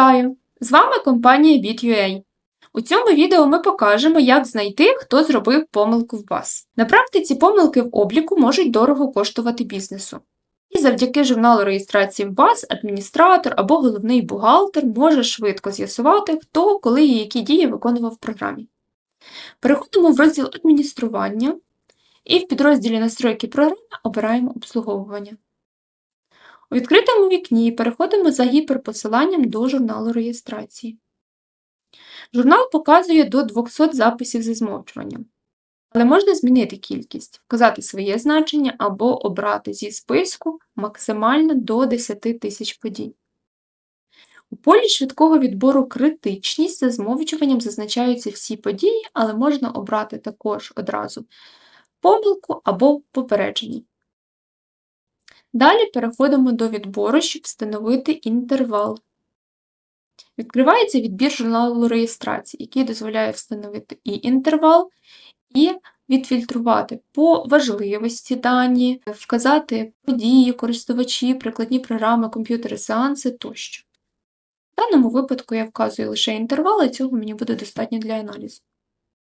Вітаю! З вами компанія BitUA. У цьому відео ми покажемо, як знайти, хто зробив помилку в БАС. На практиці помилки в обліку можуть дорого коштувати бізнесу. І завдяки журналу реєстрації в БАС адміністратор або головний бухгалтер може швидко з'ясувати, хто, коли і які дії виконував в програмі. Переходимо в розділ адміністрування і в підрозділі Настройки програми обираємо обслуговування. У відкритому вікні переходимо за гіперпосиланням до журналу реєстрації. Журнал показує до 200 записів зі змовчуванням. Але можна змінити кількість, вказати своє значення або обрати зі списку максимально до 10 тисяч подій. У полі швидкого відбору критичність за змовчуванням зазначаються всі події, але можна обрати також одразу помилку або попередження. Далі переходимо до відбору, щоб встановити інтервал. Відкривається відбір журналу реєстрації, який дозволяє встановити і інтервал, і відфільтрувати по важливості дані, вказати події, користувачі, прикладні програми, комп'ютери, сеанси тощо. В даному випадку я вказую лише інтервал, і цього мені буде достатньо для аналізу.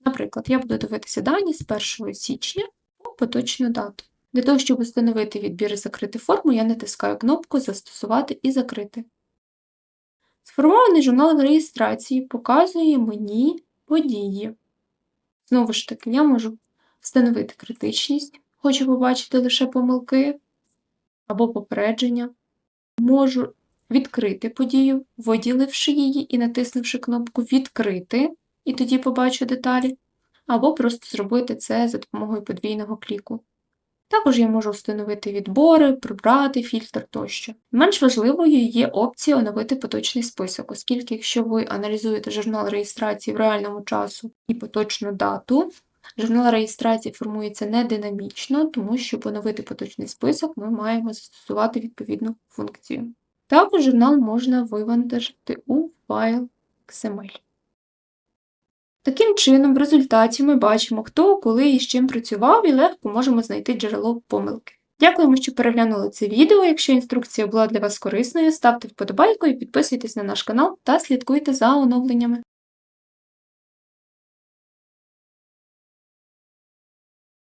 Наприклад, я буду дивитися дані з 1 січня по поточну дату. Для того, щоб встановити відбір і закрити форму, я натискаю кнопку Застосувати і закрити. Сформований журнал реєстрації показує мені події. Знову ж таки, я можу встановити критичність, хочу побачити лише помилки або попередження. Можу відкрити подію, виділивши її і натиснувши кнопку Відкрити, і тоді побачу деталі, або просто зробити це за допомогою подвійного кліку. Також я можу встановити відбори, прибрати фільтр тощо. Менш важливою є опція оновити поточний список, оскільки, якщо ви аналізуєте журнал реєстрації в реальному часу і поточну дату, журнал реєстрації формується не динамічно, тому щоб оновити поточний список, ми маємо застосувати відповідну функцію. Також журнал можна вивантажити у файл XML. Таким чином, в результаті ми бачимо, хто, коли і з чим працював, і легко можемо знайти джерело помилки. Дякуємо, що переглянули це відео. Якщо інструкція була для вас корисною, ставте вподобайку і підписуйтесь на наш канал та слідкуйте за оновленнями.